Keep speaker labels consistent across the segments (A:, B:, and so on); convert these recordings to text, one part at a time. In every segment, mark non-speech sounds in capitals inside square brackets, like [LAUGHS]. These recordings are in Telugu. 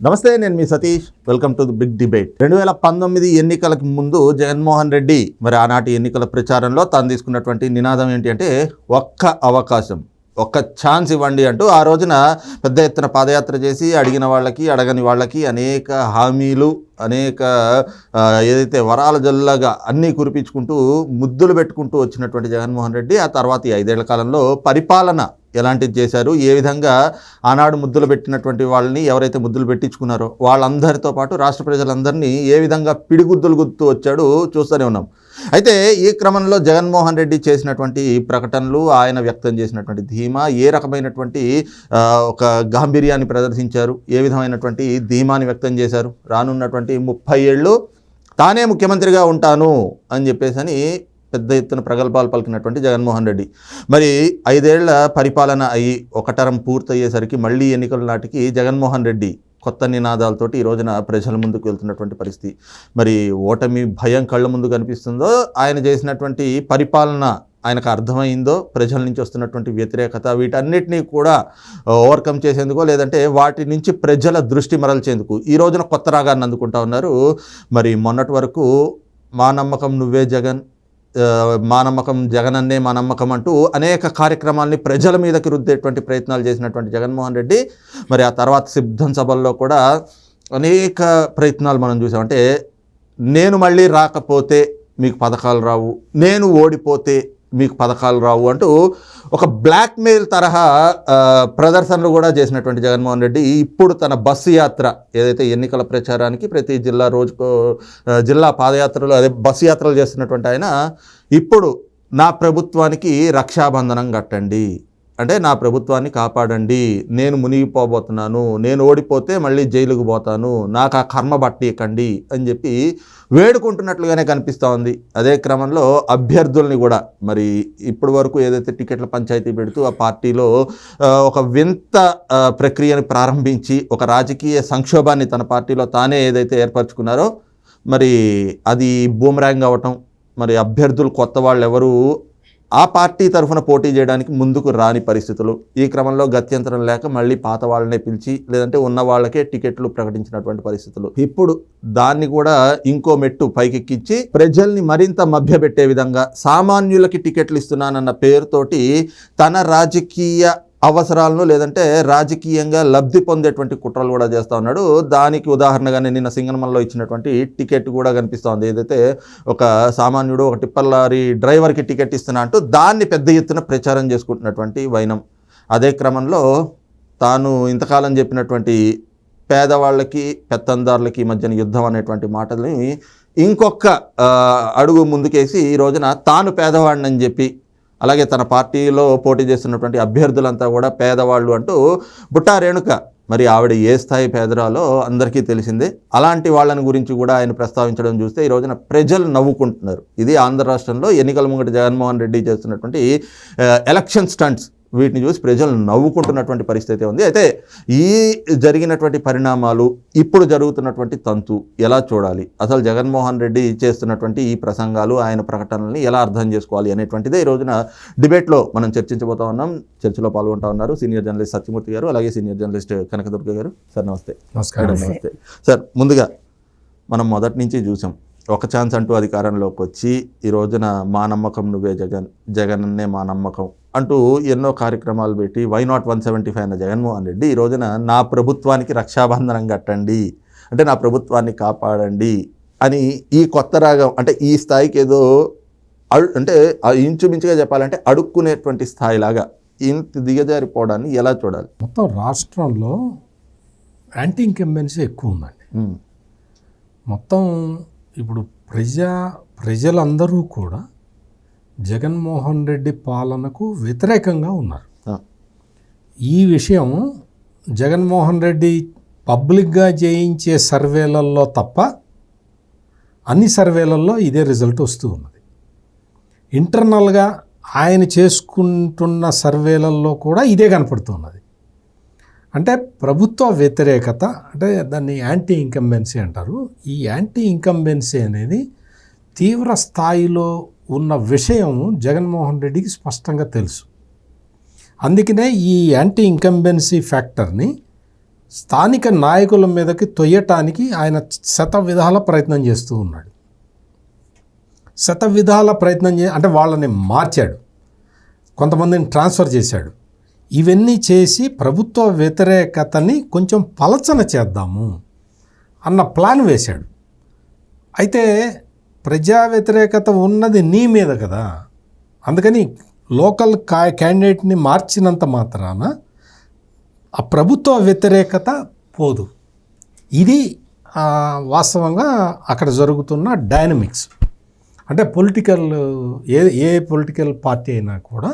A: నమస్తే నేను మీ Satish. Welcome to the big debate రెండు వేల పంతొమ్మిది ఎన్నికలకు ముందు జగన్మోహన్ రెడ్డి మరి ఆనాటి ఎన్నికల ప్రచారంలో తాను తీసుకున్నటువంటి నినాదం ఏంటి అంటే ఒక్క అవకాశం ఒక్క ఛాన్స్ ఇవ్వండి అంటూ ఆ రోజున పెద్ద ఎత్తున పాదయాత్ర చేసి అడిగిన వాళ్ళకి అడగని వాళ్ళకి అనేక హామీలు అనేక ఏదైతే వరాల జల్లగా అన్నీ కురిపించుకుంటూ ముద్దులు పెట్టుకుంటూ వచ్చినటువంటి జగన్మోహన్ రెడ్డి ఆ తర్వాత ఈ ఐదేళ్ళ కాలంలో పరిపాలన ఎలాంటిది చేశారు? ఏ విధంగా ఆనాడు ముద్దులు పెట్టినటువంటి వాళ్ళని ఎవరైతే ముద్దులు పెట్టించుకున్నారో వాళ్ళందరితో పాటు రాష్ట్ర ప్రజలందరినీ ఏ విధంగా పిడిగుద్దులు గుర్తు వచ్చాడు చూస్తూనే ఉన్నాం. అయితే ఈ క్రమంలో జగన్మోహన్ రెడ్డి చేసినటువంటి ప్రకటనలు ఆయన వ్యక్తం చేసినటువంటి ధీమా ఏ రకమైనటువంటి ఒక గాంభీర్యాన్ని ప్రదర్శించారు? ఏ విధమైనటువంటి ధీమాని వ్యక్తం చేశారు? రానున్నటువంటి ముప్పై ఏళ్ళు తానే ముఖ్యమంత్రిగా ఉంటాను అని చెప్పేసి అని పెద్ద ఎత్తున ప్రగల్భాలు పలికినటువంటి జగన్మోహన్ రెడ్డి. మరి ఐదేళ్ళ పరిపాలన అయి ఒకటరం పూర్తయ్యేసరికి మళ్ళీ ఎన్నికల నాటికి జగన్మోహన్ రెడ్డి కొత్త నినాదాలతోటి ఈ రోజున ప్రజల ముందుకు వెళ్తున్నటువంటి పరిస్థితి. మరి ఓటమి భయం కళ్ళ ముందు కనిపిస్తుందో ఆయన చేసినటువంటి పరిపాలన ఆయనకు అర్థమైందో ప్రజల నుంచి వస్తున్నటువంటి వ్యతిరేకత వీటన్నిటినీ కూడా ఓవర్కమ్ చేసేందుకో లేదంటే వాటి నుంచి ప్రజల దృష్టి మరల్చేందుకు ఈ రోజున కొత్త రాగాన్ని అందుకుంటా ఉన్నారు. మరి మొన్నటి వరకు మా నమ్మకం నువ్వే జగన్ మా నమ్మకం జగనన్నే మా నమ్మకం అంటూ అనేక కార్యక్రమాల్ని ప్రజల మీదకి రుద్దేటువంటి ప్రయత్నాలు చేసినటువంటి జగన్మోహన్ రెడ్డి. మరి ఆ తర్వాత సిద్ధం సభల్లో కూడా అనేక ప్రయత్నాలు మనం చూసాం. అంటే నేను మళ్ళీ రాకపోతే మీకు పథకాలు రావు నేను ఓడిపోతే మీకు పథకాలు రావు అంటూ ఒక బ్లాక్మెయిల్ తరహా ప్రదర్శనలు కూడా చేసినటువంటి జగన్మోహన్ రెడ్డి ఇప్పుడు తన బస్సు యాత్ర ఏదైతే ఎన్నికల ప్రచారానికి ప్రతి జిల్లా రోజుకో జిల్లా పాదయాత్రలు అదే బస్సు యాత్రలు చేస్తున్నటువంటి ఆయన ఇప్పుడు నా ప్రభుత్వానికి రక్షాబంధనం కట్టండి. అంటే నా ప్రభుత్వాన్ని కాపాడండి నేను మునిగిపోబోతున్నాను నేను ఓడిపోతే మళ్ళీ జైలుకు పోతాను నాకు ఆ కర్మ బట్టియకండి అని చెప్పి వేడుకుంటున్నట్లుగానే కనిపిస్తూ ఉంది. అదే క్రమంలో అభ్యర్థుల్ని కూడా మరి ఇప్పటి వరకు ఏదైతే టికెట్ల పంచాయతీ పెడుతూ ఆ పార్టీలో ఒక వింత ప్రక్రియను ప్రారంభించి ఒక రాజకీయ సంక్షోభాన్ని తన పార్టీలో తానే ఏదైతే ఏర్పరచుకున్నారో మరి అది బూమరాంగ్ అవ్వటం మరి అభ్యర్థులు కొత్త వాళ్ళు ఎవరు ఆ పార్టీ తరఫున పోటీ చేయడానికి ముందుకు రాని పరిస్థితులు. ఈ క్రమంలో గత్యంతరం లేక మళ్ళీ పాత వాళ్ళనే పిలిచి లేదంటే ఉన్న వాళ్ళకే టికెట్లు ప్రకటించినటువంటి పరిస్థితులు. ఇప్పుడు దాన్ని కూడా ఇంకో మెట్టు పైకెక్కించి ప్రజల్ని మరింత మభ్యపెట్టే విధంగా సామాన్యులకి టికెట్లు ఇస్తున్నానన్న పేరుతోటి తన రాజకీయ అవసరాలను లేదంటే రాజకీయంగా లబ్ధి పొందేటువంటి కుట్రలు కూడా చేస్తూ ఉన్నాడు. దానికి ఉదాహరణగానే నిన్న సింగనమల్లో ఇచ్చినటువంటి టికెట్ కూడా కనిపిస్తోంది ఏదైతే ఒక సామాన్యుడు ఒక టిప్పర్ లారీ డ్రైవర్కి టికెట్ ఇస్తున్నా అంటూ దాన్ని పెద్ద ఎత్తున ప్రచారం చేసుకుంటున్నటువంటి వైనం. అదే క్రమంలో తాను ఇంతకాలం చెప్పినటువంటి పేదవాళ్ళకి పెత్తందారులకి మధ్యన యుద్ధం అనేటువంటి మాటల్ని ఇంకొక అడుగు ముందుకేసి ఈ రోజున తాను పేదవాడిని అని చెప్పి అలాగే తన పార్టీలో పోటీ చేస్తున్నటువంటి అభ్యర్థులంతా కూడా పేదవాళ్ళు అంటూ బుట్టా రేణుక. మరి ఆవిడ ఏ స్థాయి పేదరాలో అందరికీ తెలిసిందే. అలాంటి వాళ్ళని గురించి కూడా ఆయన ప్రస్తావించడం చూస్తే ఈ రోజున ప్రజలు నవ్వుకుంటున్నారు. ఇది ఆంధ్ర రాష్ట్రంలో ఎన్నికల ముంగట జగన్మోహన్ రెడ్డి చేస్తున్నటువంటి ఎలక్షన్ స్టంట్స్. వీటిని చూసి ప్రజలు నవ్వుకుంటున్నటువంటి పరిస్థితి ఉంది. అయితే ఈ జరిగినటువంటి పరిణామాలు ఇప్పుడు జరుగుతున్నటువంటి తంతు ఎలా చూడాలి? అసలు జగన్మోహన్ రెడ్డి చేస్తున్నటువంటి ఈ ప్రసంగాలు ఆయన ప్రకటనల్ని ఎలా అర్థం చేసుకోవాలి అనేటువంటిదే ఈ రోజున డిబేట్లో మనం చర్చించబోతా ఉన్నాం. చర్చలో పాల్గొంటా ఉన్నారు సీనియర్ జర్నలిస్ట్ సత్యమూర్తి గారు అలాగే సీనియర్ జర్నలిస్ట్ కనకదుర్గ గారు. సార్ నమస్తే.
B: నమస్కారం.
A: నమస్తే. సార్ ముందుగా మనం మొదటి నుంచి చూసాం. ఒక ఛాన్స్ అంటూ అధికారంలోకి వచ్చి ఈ రోజున మా నమ్మకం నువ్వే జగన్ జగన్ అన్నే మా నమ్మకం అంటూ ఎన్నో కార్యక్రమాలు పెట్టి why not one seventy five అన్న జగన్మోహన్ రెడ్డి ఈ రోజున నా ప్రభుత్వానికి రక్షాబంధనం కట్టండి అంటే నా ప్రభుత్వాన్ని కాపాడండి అని ఈ కొత్త రాగం అంటే ఈ స్థాయికి ఏదో అడు అంటే ఇంచుమించుగా చెప్పాలంటే అడుక్కునేటువంటి స్థాయిలాగా ఇంత దిగజారిపోవడాన్ని ఎలా చూడాలి?
B: మొత్తం రాష్ట్రంలో యాంటీ ఇంకంబెన్సీ ఎక్కువ ఉందండి మొత్తం ఇప్పుడు ప్రజా ప్రజలందరూ కూడా జగన్మోహన్ రెడ్డి పాలనకు వ్యతిరేకంగా ఉన్నారు. ఈ విషయం జగన్మోహన్ రెడ్డి పబ్లిక్గా చేయించే సర్వేలలో తప్ప అన్ని సర్వేలలో ఇదే రిజల్ట్ వస్తూ ఉన్నది. ఇంటర్నల్గా ఆయన చేసుకుంటున్న సర్వేలలో కూడా ఇదే కనపడుతున్నది అంటే ప్రభుత్వ వ్యతిరేకత అంటే దాన్ని యాంటీ ఇంకంబెన్సీ అంటారు. ఈ యాంటీ ఇంకంబెన్సీ అనేది తీవ్ర స్థాయిలో ఉన్న విషయం జగన్మోహన్ రెడ్డికి స్పష్టంగా తెలుసు. అందుకనే ఈ యాంటీ ఇంకంబెన్సీ ఫ్యాక్టర్ని స్థానిక నాయకుల మీదకి తొయ్యటానికి ఆయన శత విధాల ప్రయత్నం చేస్తూ ఉన్నాడు. శత విధాల ప్రయత్నం చే అంటే వాళ్ళని మార్చాడు. కొంతమందిని ట్రాన్స్ఫర్ చేశాడు. ఇవన్నీ చేసి ప్రభుత్వ వ్యతిరేకతని కొంచెం పలచన చేద్దాము అన్న ప్లాన్ వేశాడు. అయితే ప్రజా వ్యతిరేకత ఉన్నది నీ మీద కదా. అందుకని లోకల్ కా క్యాండిడేట్ని మార్చినంత మాత్రాన ఆ ప్రభుత్వ వ్యతిరేకత పోదు. ఇది వాస్తవంగా అక్కడ జరుగుతున్న డైనమిక్స్. అంటే పొలిటికల్ ఏ ఏ పొలిటికల్ పార్టీ అయినా కూడా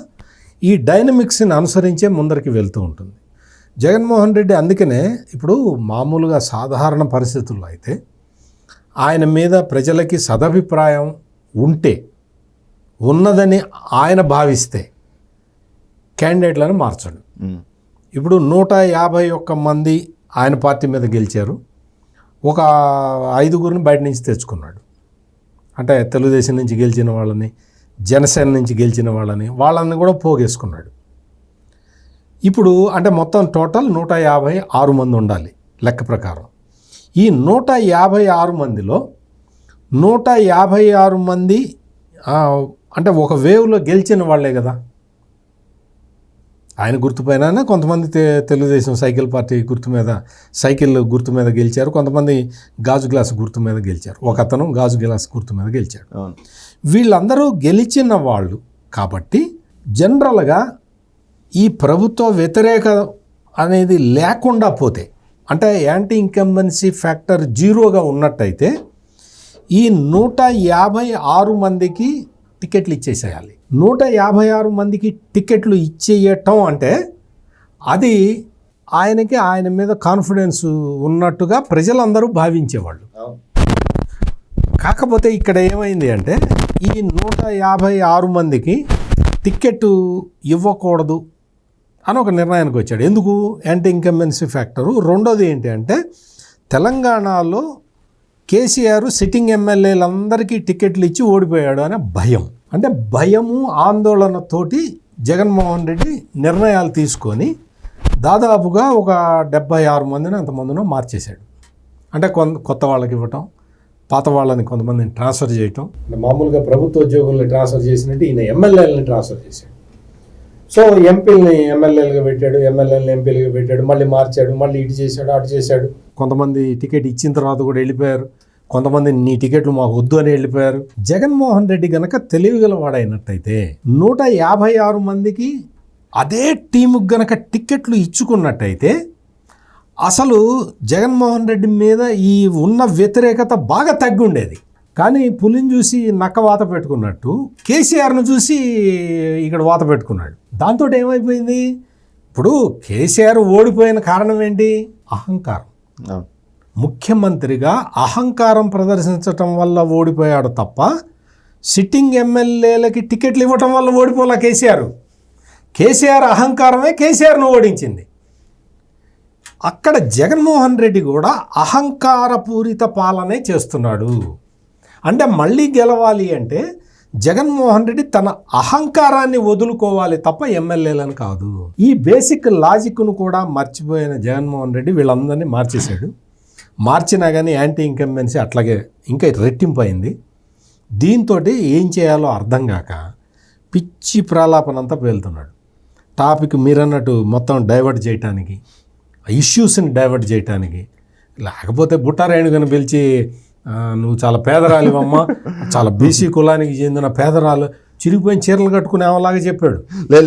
B: ఈ డైనమిక్స్ని అనుసరించే ముందరికి వెళ్తూ ఉంటుంది. జగన్మోహన్ రెడ్డి అందుకనే ఇప్పుడు మామూలుగా సాధారణ పరిస్థితుల్లో అయితే ఆయన మీద ప్రజలకి సదభిప్రాయం ఉంటే ఉన్నదని ఆయన భావిస్తే క్యాండిడేట్లను మార్చడు. ఇప్పుడు నూట యాభై ఒక్క మంది ఆయన పార్టీ మీద గెలిచారు. ఒక ఐదుగురిని బయట నుంచి తెచ్చుకున్నాడు. అంటే తెలుగుదేశం నుంచి గెలిచిన వాళ్ళని జనసేన నుంచి గెలిచిన వాళ్ళని వాళ్ళని కూడా పోగేసుకున్నాడు. ఇప్పుడు అంటే మొత్తం టోటల్ నూట యాభై ఆరు మంది ఉండాలి లెక్క ప్రకారం. ఈ నూట యాభై ఆరు మందిలో నూట యాభై ఆరు మంది అంటే ఒక వేవ్లో గెలిచిన వాళ్ళే కదా. ఆయన గుర్తుపైన కొంతమంది తె- తెలుగుదేశం సైకిల్ పార్టీ గుర్తు మీద సైకిల్ గుర్తు మీద గెలిచారు. కొంతమంది గాజు గ్లాస్ గుర్తు మీద గెలిచారు. ఒక అతను గాజు గ్లాస్ గుర్తు మీద గెలిచాడు. వీళ్ళందరూ గెలిచిన వాళ్ళు కాబట్టి జనరల్గా ఈ ప్రభుత్వ వ్యతిరేక అనేది లేకుండా పోతే అంటే యాంటీ ఇన్కంబెన్సీ ఫ్యాక్టర్ జీరోగా ఉన్నట్టయితే ఈ నూట యాభై ఆరు మందికి టికెట్లు ఇచ్చేసేయాలి. నూట యాభై ఆరు మందికి టికెట్లు ఇచ్చేయటం అంటే అది ఆయనకి ఆయన మీద కాన్ఫిడెన్స్ ఉన్నట్టుగా ప్రజలందరూ భావించేవాళ్ళు. కాకపోతే ఇక్కడ ఏమైంది అంటే ఈ నూట యాభై ఆరు మందికి టికెట్ ఇవ్వకూడదు అని ఒక నిర్ణయానికి వచ్చాడు. ఎందుకు? యాంటీ ఇన్కంబెన్సీ ఫ్యాక్టరు రెండోది ఏంటి అంటే తెలంగాణలో కేసీఆర్ సిట్టింగ్ ఎమ్మెల్యేలందరికీ టికెట్లు ఇచ్చి ఓడిపోయాడు అనే భయం. అంటే భయము ఆందోళనతోటి జగన్మోహన్ రెడ్డి నిర్ణయాలు తీసుకొని దాదాపుగా ఒక డెబ్బై ఆరు మందిని అంతమందినో మార్చేశాడు. అంటే కొంత కొత్త వాళ్ళకి ఇవ్వటం పాత వాళ్ళని కొంతమందిని ట్రాన్స్ఫర్ చేయటం. మామూలుగా ప్రభుత్వ ఉద్యోగుల్ని ట్రాన్స్ఫర్ చేసినట్టు ఈయన ఎమ్మెల్యేలని ట్రాన్స్ఫర్ చేశాడు. సో ఎంపీలని ఎమ్మెల్యేలుగా పెట్టాడు ఎమ్మెల్యేలను ఎంపీలుగా పెట్టాడు మళ్ళీ మార్చాడు మళ్ళీ ఇటు చేశాడు అటు చేశాడు. కొంతమంది టికెట్ ఇచ్చిన తర్వాత కూడా వెళ్ళిపోయారు. కొంతమంది నీ టికెట్లు మాకు వద్దు అని వెళ్ళిపోయారు. జగన్మోహన్ రెడ్డి గనక తెలివిగల వాడైనట్టయితే నూట యాభై ఆరు మందికి అదే టీముకు గనక టికెట్లు ఇచ్చుకున్నట్టయితే అసలు జగన్మోహన్ రెడ్డి మీద ఈ ఉన్న వ్యతిరేకత బాగా తగ్గుండేది. కానీ పులిని చూసి నక్క వాత పెట్టుకున్నట్టు కేసీఆర్ను చూసి ఇక్కడ వాత పెట్టుకున్నాడు. దాంతో ఏమైపోయింది? ఇప్పుడు కేసీఆర్ ఓడిపోయిన కారణం ఏంటి? అహంకారం. ముఖ్యమంత్రిగా అహంకారం ప్రదర్శించటం వల్ల ఓడిపోయాడు తప్ప సిట్టింగ్ ఎమ్మెల్యేలకి టికెట్లు ఇవ్వటం వల్ల ఓడిపోలే కేసీఆర్? కేసీఆర్ అహంకారమే కేసీఆర్ను ఓడించింది. అక్కడ జగన్మోహన్ రెడ్డి కూడా అహంకారపూరిత పాలనే చేస్తున్నాడు. అంటే మళ్ళీ గెలవాలి అంటే జగన్మోహన్ రెడ్డి తన అహంకారాన్ని వదులుకోవాలి తప్ప ఎమ్మెల్యేలను కాదు. ఈ బేసిక్ లాజిక్ను కూడా మర్చిపోయిన జగన్మోహన్ రెడ్డి వీళ్ళందరినీ మార్చేశాడు. మార్చినా కానీ యాంటీ ఇన్కంబెన్సీ అట్లాగే ఇంకా రెట్టింపు అయింది దీంతో ఏం చేయాలో అర్థం కాక పిచ్చి ప్రలాపనంతా పేలుతున్నాడు. టాపిక్ మీరన్నట్టు మొత్తం డైవర్ట్ చేయటానికి ఇష్యూస్ని డైవర్ట్ చేయటానికి లేకపోతే బుట్టారాయణుగని పిలిచి నువ్వు చాలా పేదరాలివమ్మ. చాలా బీసీ కులానికి చెందిన పేదరాలు చిరిగిపోయిన చీరలు కట్టుకునే ఆమెలాగా చెప్పాడు.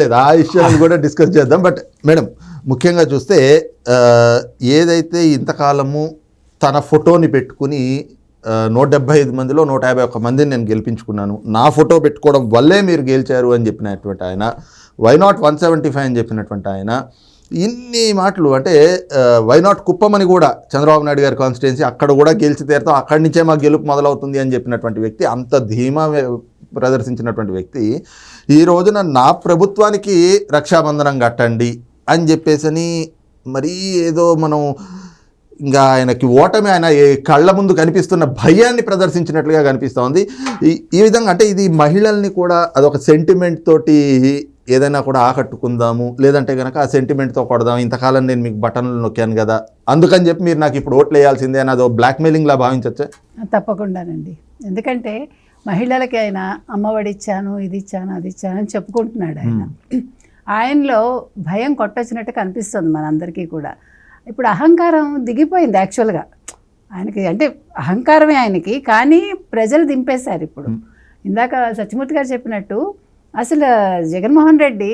A: లేదు ఆ విషయాన్ని కూడా డిస్కస్ చేద్దాం. బట్ మేడం ముఖ్యంగా చూస్తే ఏదైతే ఇంతకాలము తన ఫోటోని పెట్టుకుని నూట డెబ్బై ఐదు మందిలో నూట యాభై ఒక్క మందిని నేను గెలిపించుకున్నాను. నా ఫోటో పెట్టుకోవడం వల్లే మీరు గెలిచారు అని చెప్పినటువంటి ఆయన why not one seventy five అని చెప్పినటువంటి ఆయన ఇన్ని మాటలు అంటే వైనాట్ కుప్పం అని కూడా చంద్రబాబు నాయుడు గారి కాన్స్టిట్యున్సీ అక్కడ కూడా గెలిచి తీరుతాం అక్కడి నుంచే మా గెలుపు మొదలవుతుంది అని చెప్పినటువంటి వ్యక్తి అంత ధీమా ప్రదర్శించినటువంటి వ్యక్తి ఈ రోజున నా ప్రభుత్వానికి రక్షాబంధనం కట్టండి అని చెప్పేసని మరీ ఏదో మనం ఇంకా ఆయనకి ఓటమి ఆయన కళ్ళ ముందు కనిపిస్తున్న భయాన్ని ప్రదర్శించినట్లుగా కనిపిస్తూ ఉంది. ఈ ఈ విధంగా అంటే ఇది మహిళల్ని కూడా అదొక సెంటిమెంట్ తోటి ఏదైనా కూడా ఆకట్టుకుందాము లేదంటే కనుక ఆ సెంటిమెంట్తో కొడదాం ఇంతకాలం నేను మీకు బటన్లు నొక్కాను కదా అందుకని చెప్పి మీరు నాకు ఇప్పుడు ఓట్లు వేయాల్సిందే అని అదో బ్లాక్మెయిలింగ్లా భావించచ్చా?
C: తప్పకుండానండి. ఎందుకంటే మహిళలకి ఆయన అమ్మఒడి ఇచ్చాను ఇది ఇచ్చాను అది ఇచ్చాను అని చెప్పుకుంటున్నాడు ఆయన. ఆయనలో భయం కొట్టొచ్చినట్టు కనిపిస్తుంది మనందరికీ కూడా. ఇప్పుడు అహంకారం దిగిపోయింది యాక్చువల్గా ఆయనకి అంటే అహంకారమే ఆయనకి కానీ ప్రజలు దింపేశారు ఇప్పుడు. ఇందాక సత్యమూర్తి గారు చెప్పినట్టు అసలు జగన్మోహన్ రెడ్డి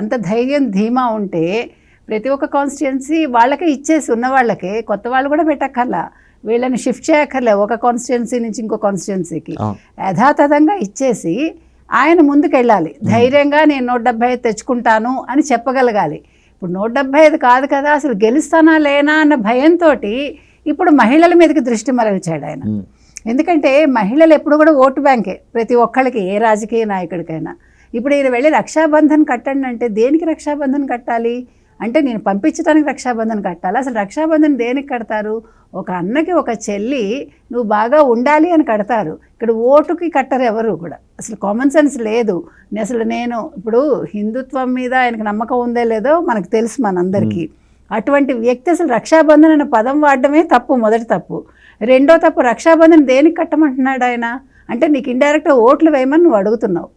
C: అంత ధైర్యం ధీమా ఉంటే ప్రతి ఒక్క కాన్స్టిట్యున్సీ వాళ్ళకే ఇచ్చేసి ఉన్న వాళ్ళకే కొత్త వాళ్ళు కూడా పెట్టక్కర్లా. వీళ్ళని షిఫ్ట్ చేయక్కర్లే ఒక కాన్స్టిట్యున్సీ నుంచి ఇంకో కాన్స్టిట్యున్సీకి. యథాతథంగా ఇచ్చేసి ఆయన ముందుకెళ్ళాలి. ధైర్యంగా నేను నూట డెబ్బై ఐదు తెచ్చుకుంటాను అని చెప్పగలగాలి. ఇప్పుడు నూట డెబ్బై ఐదు కాదు కదా అసలు గెలుస్తానా లేనా అన్న భయంతో ఇప్పుడు మహిళల మీదకి దృష్టి మరల్చాడు ఆయన. ఎందుకంటే మహిళలు ఎప్పుడు కూడా ఓటు బ్యాంకే ప్రతి ఒక్కళ్ళకి ఏ రాజకీయ నాయకుడికైనా. ఇప్పుడు ఈయన వెళ్ళి రక్షాబంధన్ కట్టండి అంటే దేనికి రక్షాబంధన్ కట్టాలి? అంటే నేను పంపించడానికి రక్షాబంధన్ కట్టాలి? అసలు రక్షాబంధన్ దేనికి కడతారు? ఒక అన్నకి ఒక చెల్లి నువ్వు బాగా ఉండాలి అని కడతారు. ఇక్కడ ఓటుకి కట్టరు ఎవరు కూడా. అసలు కామన్ సెన్స్ లేదు. అసలు నేను ఇప్పుడు హిందుత్వం మీద ఆయనకు నమ్మకం ఉందో లేదో మనకు తెలుసు మనందరికీ. అటువంటి వ్యక్తి అసలు రక్షాబంధన్ అనే పదం వాడడమే తప్పు మొదటి తప్పు. రెండో తప్పు రక్షాబంధన్ దేనికి కట్టమంటున్నాడు ఆయన? అంటే నీకు ఇండైరెక్ట్గా ఓట్లు వేయమని నువ్వు అడుగుతున్నావు.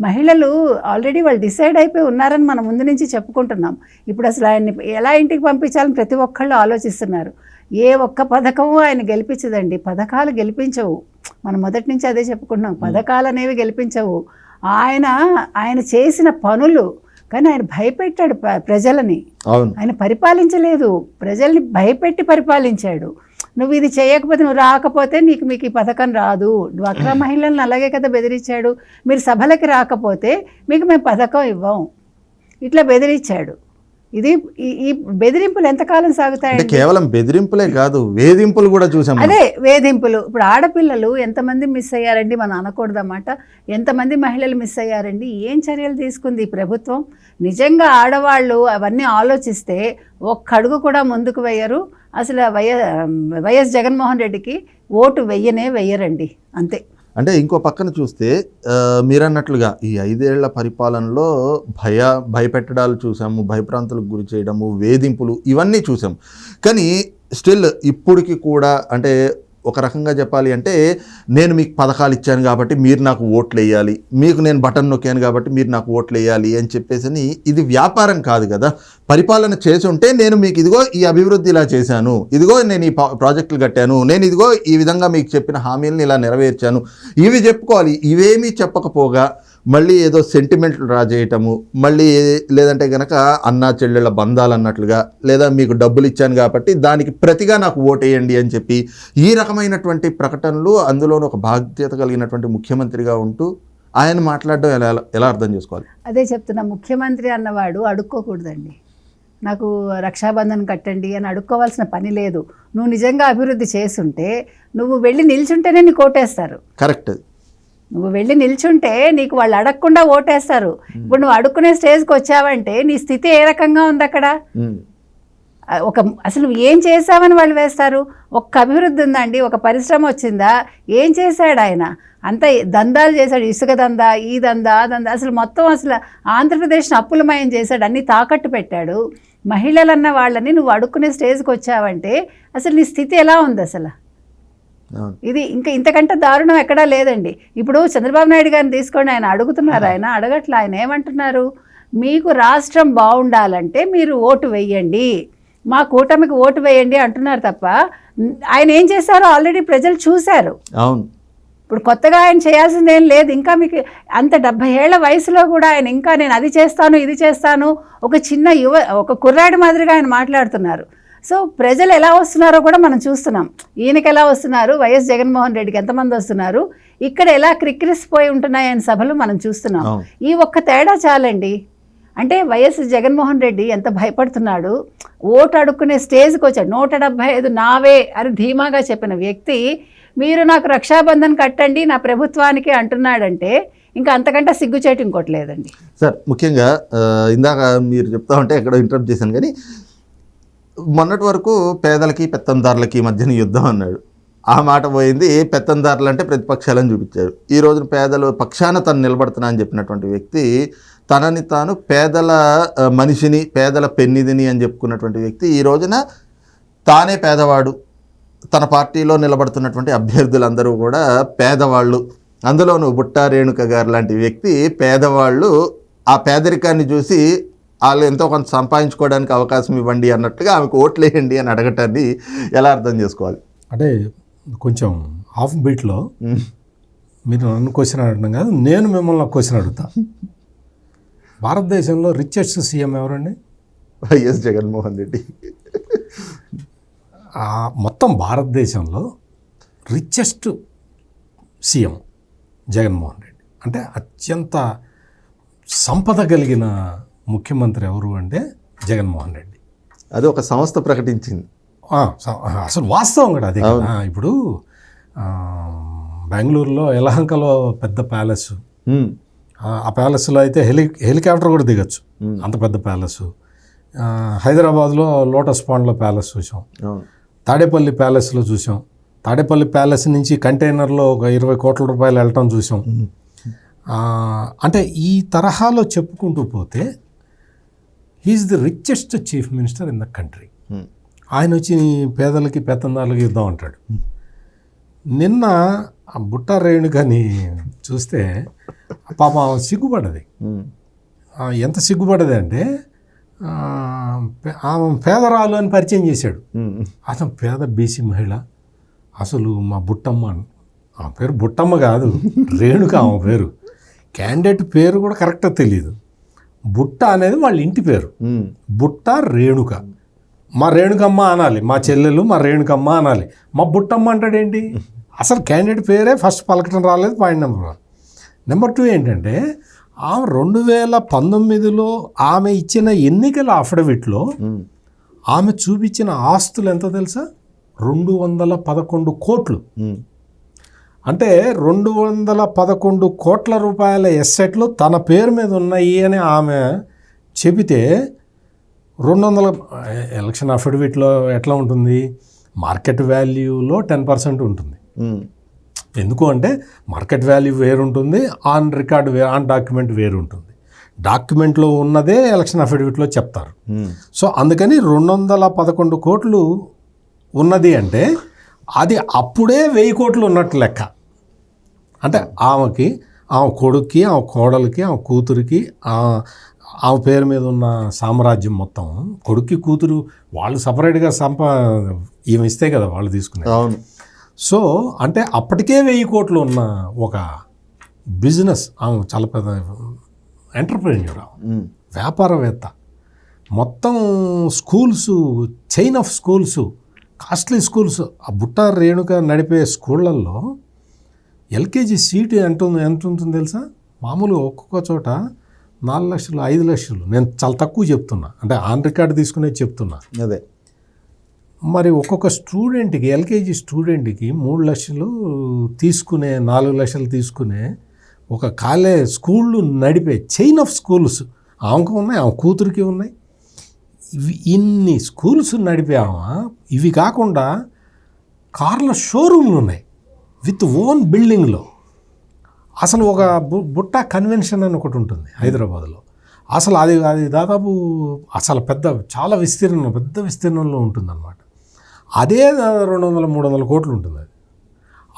C: మహిళలు ఆల్రెడీ వాళ్ళు డిసైడ్ అయిపోయి ఉన్నారని మనం ముందు నుంచి చెప్పుకుంటున్నాం. ఇప్పుడు అసలు ఆయన్ని ఎలా ఇంటికి పంపించాలని ప్రతి ఒక్కళ్ళు ఆలోచిస్తున్నారు. ఏ ఒక్క పథకము ఆయన గెలిపించదండి. పథకాలు గెలిపించవు. మనం మొదటి నుంచి అదే చెప్పుకుంటున్నాం. పథకాలు అనేవి గెలిపించవు. ఆయన ఆయన చేసిన పనులు కానీ ఆయన భయపెట్టాడు ప్ర- ప్రజలని. ఆయన పరిపాలించలేదు. ప్రజల్ని భయపెట్టి పరిపాలించాడు. నువ్వు ఇది చేయకపోతే నువ్వు రాకపోతే నీకు మీకు ఈ పథకం రాదు. డ్వాక్రా మహిళలను అలాగే కదా బెదిరించాడు. మీరు సభలకి రాకపోతే మీకు మేము పథకం ఇవ్వం. ఇట్లా బెదిరించాడు. ఇది ఈ- ఈ బెదిరింపులు ఎంతకాలం
A: అంటే
C: సాగుతాయండి
A: కేవలం బెదిరింపులే కాదు వేధింపులు కూడా చూసాం.
C: అదే వేధింపులు. ఇప్పుడు ఆడపిల్లలు ఎంతమంది మిస్ అయ్యారండి మనం అనకూడదన్నమాట. ఎంతమంది మహిళలు మిస్ అయ్యారండి? ఏం చర్యలు తీసుకుంది ఈ ప్రభుత్వం? నిజంగా ఆడవాళ్ళు అవన్నీ ఆలోచిస్తే ఒక్క అడుగు కూడా ముందుకు వేయరు. అసలు వైఎస్ వైఎస్ జగన్మోహన్ రెడ్డికి ఓటు వెయ్యనే వెయ్యరండి అంతే.
A: అంటే ఇంకో పక్కన చూస్తే మీరన్నట్లుగా ఈ ఐదేళ్ళ పరిపాలనలో భయ భయపెట్టడాలు చూసాము భయప్రాంతులకు గురి చేయడము వేధింపులు ఇవన్నీ చూసాం. కానీ స్టిల్ ఇప్పటికి కూడా అంటే ఒక రకంగా చెప్పాలి అంటే నేను మీకు పథకాలు ఇచ్చాను కాబట్టి మీరు నాకు ఓట్లు వేయాలి మీకు నేను బటన్ నొక్కాను కాబట్టి మీరు నాకు ఓట్లు వేయాలి అని చెప్పేసి ఇది వ్యాపారం కాదు కదా. పరిపాలన చేసి ఉంటే నేను మీకు ఇదిగో ఈ అభివృద్ధి ఇలా చేశాను ఇదిగో నేను ఈ పా- ప్రాజెక్టులు కట్టాను నేను ఇదిగో ఈ విధంగా మీకు చెప్పిన హామీలను ఇలా నెరవేర్చాను. ఇవి చెప్పుకోవాలి ఇవేమీ చెప్పకపోగా మళ్ళీ ఏదో సెంటిమెంట్లు డ్రా చేయటము మళ్ళీ లేదంటే గనక అన్నా చెల్లెళ్ళ బంధాలు అన్నట్లుగా లేదా మీకు డబ్బులు ఇచ్చాను కాబట్టి దానికి ప్రతిగా నాకు ఓటేయండి అని చెప్పి ఈ రకమైనటువంటి ప్రకటనలు అందులోనూ ఒక బాధ్యత కలిగినటువంటి ముఖ్యమంత్రిగా ఉంటూ ఆయన మాట్లాడడం ఎలా ఎలా అర్థం చేసుకోవాలి?
C: అదే చెప్తున్నా ముఖ్యమంత్రి అన్నవాడు అడుక్కోకూడదండి. నాకు రక్షాబంధన్ కట్టండి అని అడుక్కోవాల్సిన పని లేదు. నువ్వు నిజంగా అభివృద్ధి చేసుంటే నువ్వు వెళ్ళి నిల్చుంటేనే నీకు ఓటేస్తారు.
A: కరెక్ట్.
C: నువ్వు వెళ్ళి నిల్చుంటే నీకు వాళ్ళు అడగకుండా ఓటేస్తారు. ఇప్పుడు నువ్వు అడుక్కునే స్టేజ్కి వచ్చావంటే నీ స్థితి ఏ రకంగా ఉంది అక్కడ? ఒక అసలు నువ్వు ఏం చేసావని వాళ్ళు వేస్తారు? ఒక్క అభివృద్ధి ఉందండి ఒక పరిశ్రమ వచ్చిందా? ఏం చేశాడు ఆయన? అంత దందాలు చేశాడు ఇసుక దందా ఈ దందా ఆ దందా. అసలు మొత్తం అసలు ఆంధ్రప్రదేశ్ని అప్పులమయం చేశాడు అన్ని తాకట్టు పెట్టాడు. మహిళలన్న వాళ్ళని నువ్వు అడుక్కునే స్టేజ్కి వచ్చావంటే అసలు నీ స్థితి ఎలా ఉంది అసలు? ఇది ఇంకా ఇంతకంటే దారుణం ఎక్కడా లేదండి. ఇప్పుడు చంద్రబాబు నాయుడు గారిని తీసుకొని ఆయన అడుగుతున్నారు ఆయన అడగట్ల ఆయన ఏమంటున్నారు? మీకు రాష్ట్రం బాగుండాలంటే మీరు ఓటు వేయండి. మా కూటమికి ఓటు వేయండి అంటున్నారు తప్ప ఆయన ఏం చేశారో ఆల్రెడీ ప్రజలు చూశారు.
A: అవును.
C: ఇప్పుడు కొత్తగా ఆయన చేయాల్సింది ఏం లేదు. ఇంకా మీకు అంత డెబ్బై ఏళ్ళ వయసులో కూడా ఆయన ఇంకా నేను అది చేస్తాను ఇది చేస్తాను ఒక చిన్న యువ ఒక కుర్రాడి మాదిరిగా ఆయన మాట్లాడుతున్నారు. సో ప్రజలు ఎలా వస్తున్నారో కూడా మనం చూస్తున్నాం. ఈయనకి ఎలా వస్తున్నారు? వైఎస్ జగన్మోహన్ రెడ్డికి ఎంతమంది వస్తున్నారు? ఇక్కడ ఎలా క్రిక్కిరిసిపోయి ఉంటున్నాయి ఆయన సభలు మనం చూస్తున్నాం. ఈ ఒక్క తేడా చాలండి. అంటే వైఎస్ జగన్మోహన్ రెడ్డి ఎంత భయపడుతున్నాడు? ఓటు అడుక్కునే స్టేజ్కి వచ్చాడు. నూట డెబ్బై ఐదు నావే అని ధీమాగా చెప్పిన వ్యక్తి మీరు నాకు రక్షాబంధన్ కట్టండి నా ప్రభుత్వానికి అంటున్నాడంటే ఇంకా అంతకంటే సిగ్గుచేటు ఇంకోటి లేదండి.
A: సార్ ముఖ్యంగా ఇందాక మీరు చెప్తా ఉంటే ఎక్కడో ఇంటరప్ట్ చేశాను కానీ మొన్నటి వరకు పేదలకి పెత్తందారులకి మధ్యన యుద్ధం అన్నాడు. ఆ మాట పోయింది పెత్తందారులు అంటే ప్రతిపక్షాలను చూపించారు ఈ రోజున పేదలు పక్షాన తను నిలబడుతున్నా అని చెప్పినటువంటి వ్యక్తి తనని తాను పేదల మనిషిని పేదల పెన్నిదిని అని చెప్పుకున్నటువంటి వ్యక్తి ఈ రోజున తానే పేదవాడు. తన పార్టీలో నిలబడుతున్నటువంటి అభ్యర్థులందరూ కూడా పేదవాళ్ళు. అందులోనూ బుట్టా రేణుక గారు లాంటి వ్యక్తి పేదవాళ్ళు ఆ పేదరికాన్ని చూసి వాళ్ళు ఎంతో కొంత సంపాదించుకోవడానికి అవకాశం ఇవ్వండి అన్నట్టుగా ఆమెకు ఓట్లు వేయండి అని అడగటాన్ని ఎలా అర్థం చేసుకోవాలి?
B: అంటే కొంచెం హాఫ్ బీట్లో. మీరు నన్ను క్వశ్చన్ అడగడం కాదు నేను మిమ్మల్ని క్వశ్చన్ అడుగుతా. భారతదేశంలో రిచెస్ట్ సీఎం ఎవరండి?
A: వైఎస్ జగన్మోహన్ రెడ్డి.
B: మొత్తం భారతదేశంలో రిచెస్ట్ సీఎం జగన్మోహన్ రెడ్డి. అంటే అత్యంత సంపద కలిగిన ముఖ్యమంత్రి ఎవరు అంటే జగన్మోహన్ రెడ్డి.
A: అది ఒక సంస్థ ప్రకటించింది.
B: అసలు వాస్తవం కూడా అదే ఇప్పుడు బెంగళూరులో యలహంకలో పెద్ద ప్యాలెస్. ఆ ప్యాలెస్లో అయితే హెలి హెలికాప్టర్ కూడా దిగచ్చు. అంత పెద్ద ప్యాలెస్. హైదరాబాద్లో లోటస్ పాండ్లో ప్యాలెస్ చూసాం. తాడేపల్లి ప్యాలెస్లో చూసాం. తాడేపల్లి ప్యాలెస్ నుంచి కంటైనర్లో ఒక ఇరవై కోట్ల రూపాయలు వెళ్ళటం చూసాం. అంటే ఈ తరహాలో చెప్పుకుంటూ పోతే he is the richest chief minister in the country. ఆయన వచ్చి పేదలకి పెత్తందారులకి ఇద్దాం అంటాడు నిన్న ఆ బుట్ట రేణుకని చూస్తే పాప సిగ్గుపడది. ఆ, ఎంత సిగ్గుపడది అంటే ఆ, ఆమె పేదరాలు అని పరిచయం చేశాడు
A: ఉమ్.
B: అతను పేద బీసీ మహిళ అసలు మా బుట్టమ్మ అని. ఆమె పేరు బుట్టమ్మ కాదు రేణుక ఆమె పేరు క్యాండిడేట్ పేరు కూడా కరెక్ట్గా తెలియదు బుట్ట అనేది వాళ్ళ ఇంటి పేరు. బుట్ట రేణుక. మా రేణుకమ్మ అనాలి. మా చెల్లెలు మా రేణుకమ్మ అనాలి. మా బుట్టమ్మ అంటాడేంటి? అసలు క్యాండిడేట్ పేరే ఫస్ట్ పలకటం రాలేదు point number one number two ఏంటంటే ఆమె రెండు వేల పంతొమ్మిదిలో ఆమె ఇచ్చిన ఎన్నికల అఫిడవిట్లో. ఆమె చూపించిన ఆస్తులు ఎంత తెలుసా? రెండు వందల పదకొండు కోట్లు. అంటే రెండు వందల పదకొండు కోట్ల రూపాయల ఎస్సెట్లు తన పేరు మీద ఉన్నాయి అని ఆమె చెబితే రెండు వందల ఎలక్షన్ అఫిడవిట్లో ఎట్లా ఉంటుంది? మార్కెట్ వాల్యూలో టెన్ పర్సెంట్ ఉంటుంది. ఎందుకు అంటే మార్కెట్ వాల్యూ వేరు ఉంటుంది on record way on document వేరు ఉంటుంది డాక్యుమెంట్లో ఉన్నదే ఎలక్షన్ అఫిడవిట్లో చెప్తారు. సో అందుకని రెండు వందల పదకొండు కోట్లు ఉన్నది అంటే అది అప్పుడే వెయ్యి కోట్లు ఉన్నట్టు లెక్క. అంటే ఆమెకి ఆమె కొడుక్కి ఆమె కోడలికి ఆమె కూతురికి ఆ- ఆమె పేరు మీద ఉన్న సామ్రాజ్యం మొత్తం కొడుక్కి కూతురు వాళ్ళు సపరేట్గా సంప ఈమె ఇస్తే కదా వాళ్ళు తీసుకునేది.
A: అవును.
B: సో అంటే అప్పటికే వెయ్యి కోట్లు ఉన్న ఒక బిజినెస్ ఆమె చాలా పెద్ద ఎంటర్ప్రెన్యూర్
A: ఉమ్.
B: వ్యాపారవేత్త. మొత్తం schools chain of schools costly schools ఆ బుట్ట రేణుక నడిపే స్కూళ్ళల్లో ఎల్కేజీ సీట్ ఎంత ఉంది ఎంత ఉంటుంది తెలుసా? మామూలుగా ఒక్కొక్క చోట నాలుగు లక్షలు ఐదు లక్షలు. నేను చాలా తక్కువ చెప్తున్నా. అంటే ఆన్ రికార్డ్ తీసుకునే చెప్తున్నా.
A: అదే.
B: మరి ఒక్కొక్క స్టూడెంట్కి ఎల్కేజీ స్టూడెంట్కి మూడు లక్షలు తీసుకునే నాలుగు లక్షలు తీసుకునే ఒక కాలేజ్ స్కూళ్ళు నడిపే చైన్ ఆఫ్ స్కూల్స్ ఆమెకు ఉన్నాయి ఆమె కూతురికి ఉన్నాయి. ఇవి ఇన్ని స్కూల్స్ నడిపే ఆమె ఇవి కాకుండా కార్ల షోరూమ్లు ఉన్నాయి. విత్ ఓన్ బిల్డింగ్లో. అసలు ఒక బు- బుట్ట కన్వెన్షన్ అని ఒకటి ఉంటుంది హైదరాబాద్లో. అసలు అది అది దాదాపు అసలు పెద్ద చాలా విస్తీర్ణం పెద్ద విస్తీర్ణంలో ఉంటుందన్నమాట. అదే రెండు వందల మూడు వందల కోట్లు ఉంటుంది అది.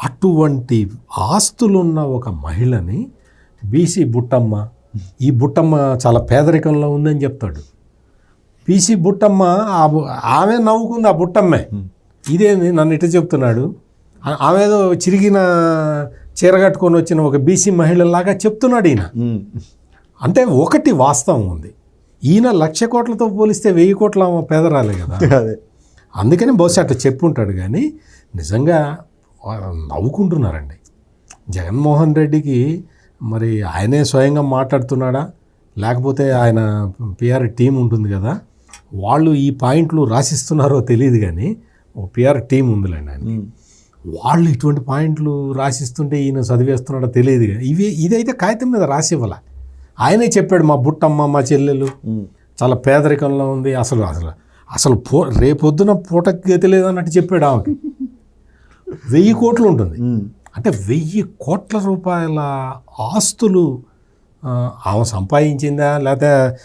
B: అటువంటి ఆస్తులున్న ఒక మహిళని బీసీ బుట్టమ్మ ఈ బుట్టమ్మ చాలా పేదరికంలో ఉందని చెప్తాడు. బీసీ బుట్టమ్మ ఆ బు- ఆమె నవ్వుకుంది ఆ బుట్టమ్మే. ఇదేంది నన్ను ఇట చెప్తున్నాడు? ఆ- ఆమె ఏదో చిరిగిన చీర కట్టుకొని వచ్చిన ఒక బీసీ మహిళలాగా చెప్తున్నాడు ఈయన. అంటే ఒకటి వాస్తవం ఉంది. ఈయన లక్ష కోట్లతో పోలిస్తే వెయ్యి కోట్ల పేదరాలే కదా. [LAUGHS]
A: అదే.
B: అందుకని బహుశా అట్లా చెప్పుంటాడు కానీ నిజంగా నవ్వుకుంటున్నారండి. జగన్మోహన్ రెడ్డికి మరి ఆయనే స్వయంగా మాట్లాడుతున్నాడా? లేకపోతే ఆయన పిఆర్ టీం ఉంటుంది కదా? వాళ్ళు ఈ పాయింట్లు రాసిస్తున్నారో తెలియదు కానీ ఓ పిఆర్ టీం ఉందిలేండి ఆయన. వాళ్ళు ఇటువంటి పాయింట్లు రాసిస్తుంటే ఈయన చదివేస్తున్నాడో తెలియదు ఇవి ఇదైతే కాగితం మీద రాసి ఇవ్వాల. ఆయనే చెప్పాడు మా బుట్టమ్మ మా చెల్లెలు. చాలా పేదరికంలో ఉంది అసలు అసలు అసలు పో రేపొద్దున పూటకి గతి లేదన్నట్టు చెప్పాడు ఆమెకి. [LAUGHS] వెయ్యి కోట్లు ఉంటుంది. అంటే వెయ్యి కోట్ల రూపాయల ఆస్తులు ఆమె సంపాదించిందా లేకపోతే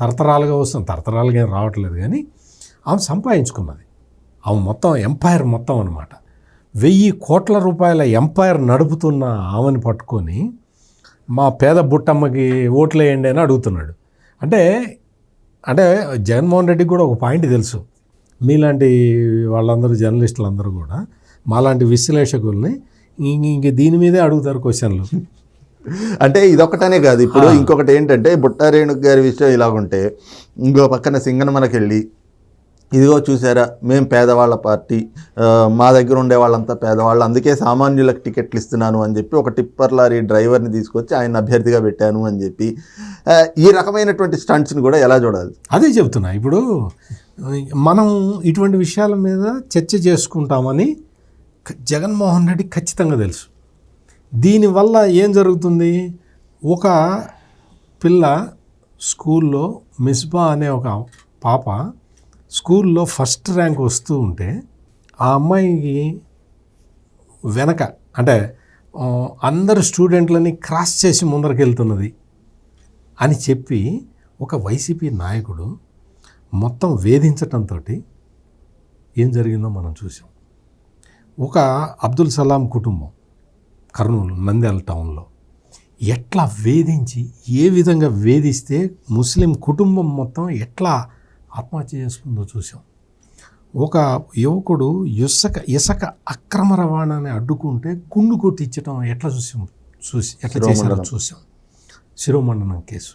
B: తరతరాలుగా వస్తుంది తరతరాలుగా రావట్లేదు కానీ ఆమె సంపాదించుకున్నది. ఆమె మొత్తం ఎంపైర్ మొత్తం అనమాట వెయ్యి కోట్ల రూపాయల ఎంపైర్ నడుపుతున్న ఆమెను పట్టుకొని మా పేద బుట్టమ్మకి ఓట్లు వేయండి అని అడుగుతున్నాడు. అంటే అంటే జగన్మోహన్ రెడ్డికి కూడా ఒక పాయింట్ తెలుసు. మీలాంటి వాళ్ళందరూ జర్నలిస్టులు అందరూ కూడా మాలాంటి విశ్లేషకుల్ని ఇంక ఇంక దీని మీదే అడుగుతారు క్వశ్చన్లు.
A: అంటే ఇదొక్కటనే కాదు. ఇప్పుడు ఇంకొకటి ఏంటంటే బుట్టారేణు గారి విషయం ఇలాగుంటే ఇంకో పక్కన సింగనమనకి వెళ్ళి ఇదిగో చూసారా మేము పేదవాళ్ళ పార్టీ మా దగ్గర ఉండే వాళ్ళంతా పేదవాళ్ళు అందుకే సామాన్యులకు టికెట్లు ఇస్తున్నాను అని చెప్పి ఒక టిప్పర్ లారీ డ్రైవర్ని తీసుకొచ్చి ఆయన అభ్యర్థిగా పెట్టాను అని చెప్పి ఈ రకమైనటువంటి స్టంట్స్ని కూడా ఎలా చూడాలి?
B: అదే చెబుతున్నా ఇప్పుడు మనం ఇటువంటి విషయాల మీద చర్చ చేసుకుంటామని జగన్మోహన్ రెడ్డి ఖచ్చితంగా తెలుసు. దీనివల్ల ఏం జరుగుతుంది? ఒక పిల్ల స్కూల్లో మిస్బా అనే ఒక పాప స్కూల్లో ఫస్ట్ ర్యాంక్ వస్తూ ఉంటే ఆ అమ్మాయికి వెనక అంటే అందరు స్టూడెంట్లని క్రాస్ చేసి ముందరకెళ్తున్నది అని చెప్పి ఒక వైసీపీ నాయకుడు మొత్తం వేధించటంతో ఏం జరిగిందో మనం చూసాం ఒక అబ్దుల్ సలాం కుటుంబం కర్నూలు నంద్యాల టౌన్లో ఎట్లా వేధించి ఏ విధంగా వేధిస్తే ముస్లిం కుటుంబం మొత్తం ఎట్లా ఆత్మహత్య చేసుకుందో చూసాం ఒక యువకుడు ఇసుక ఇసుక అక్రమ రవాణాని అడ్డుకుంటే గుండు కొట్టించడం ఎట్లా చూసాం చూసి ఎట్లా చేశారో చూసాం శిరోమండనం కేసు.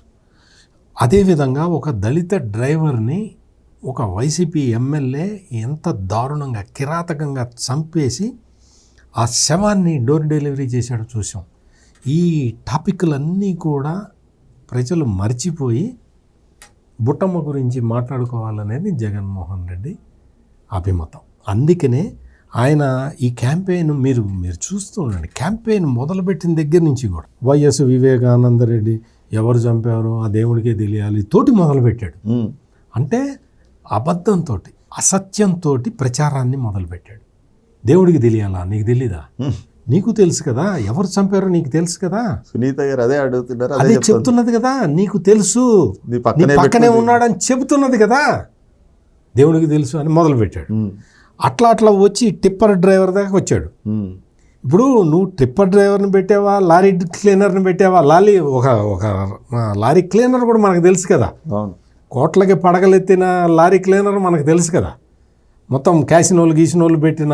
B: అదేవిధంగా ఒక దళిత డ్రైవర్ని ఒక వైసీపీ ఎమ్మెల్యే ఎంత దారుణంగా కిరాతకంగా చంపేసి ఆ శవాన్ని డోర్ డెలివరీ చేశాడో చూసాం ఈ టాపిక్లన్నీ కూడా ప్రజలు మర్చిపోయి బుట్టమ్మ గురించి మాట్లాడుకోవాలనేది జగన్మోహన్ రెడ్డి అభిమతం. అందుకనే ఆయన ఈ క్యాంపెయిన్ మీరు మీరు చూస్తూ ఉండండి. క్యాంపెయిన్ మొదలుపెట్టిన దగ్గర నుంచి కూడా వైఎస్ వివేకానంద రెడ్డి ఎవరు చంపారో ఆ దేవుడికే తెలియాలి తోటి మొదలుపెట్టాడు. అంటే అబద్ధంతో అసత్యంతో ప్రచారాన్ని మొదలుపెట్టాడు. దేవుడికి తెలియాలా? నీకు తెలీదా. నీకు తెలుసు కదా ఎవరు చంపారో నీకు తెలుసు కదా.
A: సునీత గారు అదే అడుగుతున్నారు అదే
B: చెప్తున్నది కదా నీకు తెలుసు.
A: పక్కనే.
B: ఉన్నాడని చెబుతున్నది కదా. దేవుడికి తెలుసు అని మొదలుపెట్టాడు. అట్లా అట్లా వచ్చి టిప్పర్ డ్రైవర్ దాకా వచ్చాడు. ఇప్పుడు నువ్వు టిప్పర్ డ్రైవర్ని పెట్టావా లారీ క్లీనర్ని పెట్టావా? లారీ ఒక ఒక లారీ క్లీనర్ కూడా మనకు తెలుసు కదా. కోట్లకి పడగలెత్తిన లారీ క్లీనర్ మనకు తెలుసు కదా. మొత్తం క్యాసినోలు గీసినోళ్ళు పెట్టిన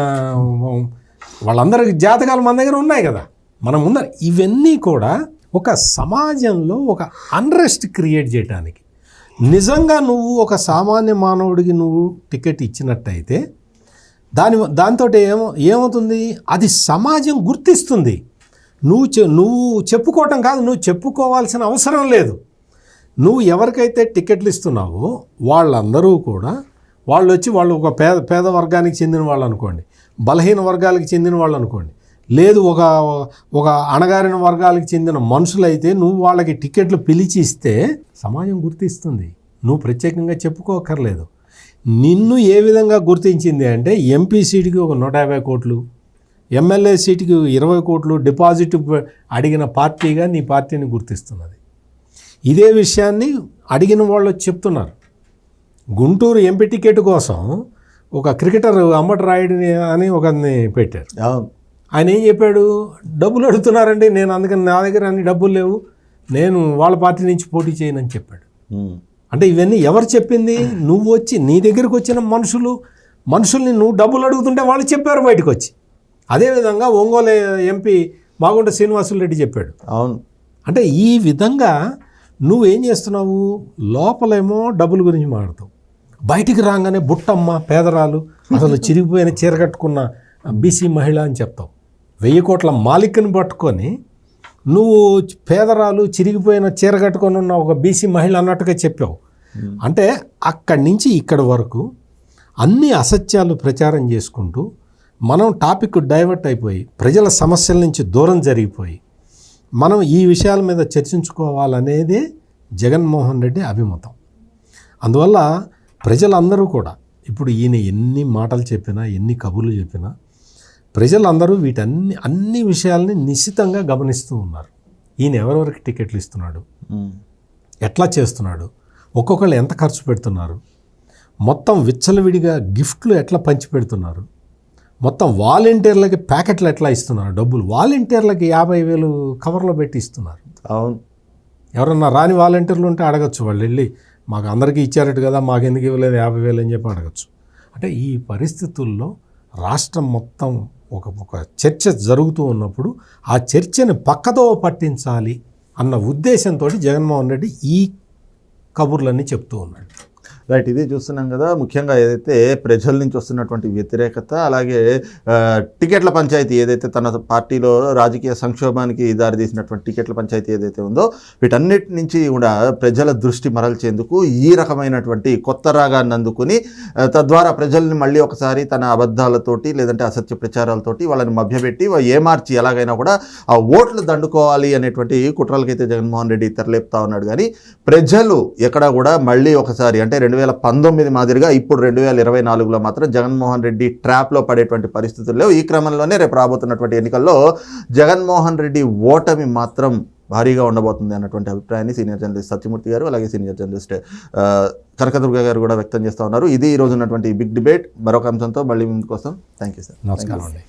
B: వాళ్ళందరి జాతకాలు మన దగ్గర ఉన్నాయి కదా. మన ముందర ఇవన్నీ కూడా ఒక సమాజంలో ఒక అన్రెస్ట్ క్రియేట్ చేయడానికి నిజంగా నువ్వు ఒక సామాన్య మానవుడికి నువ్వు టికెట్ ఇచ్చినట్టయితే దాని దాంతో ఏమో ఏమవుతుంది? అది సమాజం గుర్తిస్తుంది. నువ్వు చె నువ్వు చెప్పుకోవటం కాదు నువ్వు చెప్పుకోవాల్సిన అవసరం లేదు. నువ్వు ఎవరికైతే టికెట్లు ఇస్తున్నావో వాళ్ళందరూ కూడా వాళ్ళు వచ్చి వాళ్ళు ఒక పేద పేద వర్గానికి చెందిన వాళ్ళు అనుకోండి బలహీన వర్గాలకు చెందిన వాళ్ళు అనుకోండి. లేదు ఒక ఒక అణగారిన వర్గాలకు చెందిన మనుషులైతే నువ్వు వాళ్ళకి టికెట్లు పిలిచి ఇస్తే సమాజం గుర్తిస్తుంది. నువ్వు ప్రత్యేకంగా చెప్పుకోకర్లేదు నిన్ను ఏ విధంగా గుర్తించింది అంటే ఎంపీ సీటుకి ఒక నూట యాభై కోట్లు ఎమ్మెల్యే సీటుకి ఇరవై కోట్లు డిపాజిట్ అడిగిన పార్టీగా నీ పార్టీని గుర్తిస్తున్నది. ఇదే విషయాన్ని అడిగిన వాళ్ళు చెప్తున్నారు. గుంటూరు ఎంపీ టికెట్ కోసం ఒక క్రికెటర్ అంబటి రాయుడిని అని ఒకరిని పెట్టారు. ఆయన ఏం చెప్పాడు? డబ్బులు అడుగుతున్నారండి నేను అందుకని నా దగ్గర అన్ని డబ్బులు లేవు నేను వాళ్ళ పార్టీ నుంచి పోటీ చేయనని చెప్పాడు. అంటే ఇవన్నీ ఎవరు చెప్పింది? నువ్వు వచ్చి నీ దగ్గరికి వచ్చిన మనుషులు మనుషుల్ని నువ్వు డబ్బులు అడుగుతుంటే వాళ్ళు చెప్పారు బయటకు వచ్చి అదేవిధంగా ఒంగోలు ఎంపీ మాగుంట శ్రీనివాసులు రెడ్డి చెప్పాడు.
A: అవును.
B: అంటే ఈ విధంగా నువ్వేం చేస్తున్నావు? లోపలేమో డబ్బుల గురించి మాట్లాడతావు. బయటికి రాగానే బుట్టమ్మ పేదరాలు అసలు చిరిగిపోయిన చీర కట్టుకున్న బీసీ మహిళ అని చెప్తావు. వెయ్యి కోట్ల మాలికని పట్టుకొని నువ్వు పేదరాలు చిరిగిపోయిన చీర కట్టుకొని ఉన్న ఒక బీసీ మహిళ అన్నట్టుగా చెప్పావు. అంటే అక్కడి నుంచి ఇక్కడి వరకు అన్ని అసత్యాలు ప్రచారం చేసుకుంటూ మనం టాపిక్ డైవర్ట్ అయిపోయి ప్రజల సమస్యల నుంచి దూరం జరిగిపోయి మనం ఈ విషయాల మీద చర్చించుకోవాలనేదే జగన్మోహన్ రెడ్డి అభిమతం. అందువల్ల ప్రజలందరూ కూడా ఇప్పుడు ఈయన ఎన్ని మాటలు చెప్పినా ఎన్ని కబుర్లు చెప్పినా ప్రజలందరూ వీటన్ని అన్ని విషయాల్ని నిశ్చితంగా గమనిస్తూ ఉన్నారు. ఈయన ఎవరెవరికి టికెట్లు ఇస్తున్నాడు. ఎట్లా చేస్తున్నాడు? ఒక్కొక్కళ్ళు ఎంత ఖర్చు పెడుతున్నారు? మొత్తం విచ్చలవిడిగా గిఫ్ట్లు ఎట్లా పంచి పెడుతున్నారు? మొత్తం వాలంటీర్లకి ప్యాకెట్లు ఎట్లా ఇస్తున్నారు? డబ్బులు వాలంటీర్లకి యాభై వేలు కవర్లో పెట్టి ఇస్తున్నారు.
A: అవును.
B: ఎవరన్నా రాని వాలంటీర్లు ఉంటే అడగచ్చు వాళ్ళు వెళ్ళి మాకు అందరికీ ఇచ్చారట కదా మాకు ఎందుకు ఇవ్వలేదు యాభై వేలు అని చెప్పి అడగచ్చు. అంటే ఈ పరిస్థితుల్లో రాష్ట్రం మొత్తం ఒక ఒక చర్చ జరుగుతూ ఉన్నప్పుడు ఆ చర్చని పక్కతో పట్టించాలి అన్న ఉద్దేశంతో జగన్మోహన్ రెడ్డి ఈ కబుర్లన్నీ చెప్తూ ఉన్నాడు.
A: రైట్ ఇది చూస్తున్నాం కదా. ముఖ్యంగా ఏదైతే ప్రజల నుంచి వస్తున్నటువంటి వ్యతిరేకత అలాగే టికెట్ల పంచాయతీ ఏదైతే తన పార్టీలో రాజకీయ సంక్షోభానికి దారితీసినటువంటి టికెట్ల పంచాయతీ ఏదైతే ఉందో వీటన్నిటి నుంచి కూడా ప్రజల దృష్టి మరల్చేందుకు ఈ రకమైనటువంటి కొత్త రాగాన్ని అందుకుని తద్వారా ప్రజల్ని మళ్ళీ ఒకసారి తన అబద్ధాలతోటి లేదంటే అసత్య ప్రచారాలతోటి వాళ్ళని మభ్యపెట్టి ఏమార్చి ఎలాగైనా కూడా ఆ ఓట్లు దండుకోవాలి అనేటువంటి కుట్రలకైతే జగన్మోహన్ రెడ్డి తెరలేపుతా ఉన్నాడు. కానీ ప్రజలు ఎక్కడ కూడా మళ్ళీ ఒకసారి అంటే రెండు వేల పంతొమ్మిది మాదిరిగా ఇప్పుడు రెండు వేల ఇరవై నాలుగులో మాత్రం జగన్మోహన్ రెడ్డి ట్రాప్లో పడేటువంటి పరిస్థితులు లేవు. ఈ క్రమంలోనే రేపు రాబోతున్నటువంటి ఎన్నికల్లో జగన్మోహన్ రెడ్డి ఓటమి మాత్రం భారీగా ఉండబోతుంది అన్నటువంటి అభిప్రాయాన్ని సీనియర్ జర్నలిస్ట్ సత్యమూర్తి గారు అలాగే సీనియర్ జర్నలిస్ట్ కనకదుర్గ గారు కూడా వ్యక్తం చేస్తూ ఉన్నారు. ఇది ఈ రోజు ఉన్నటువంటి బిగ్ డిబేట్. మరొక అంశంతో మళ్ళీ ముందుకు వస్తాం. Thank you sir.
B: నమస్కారం అండి.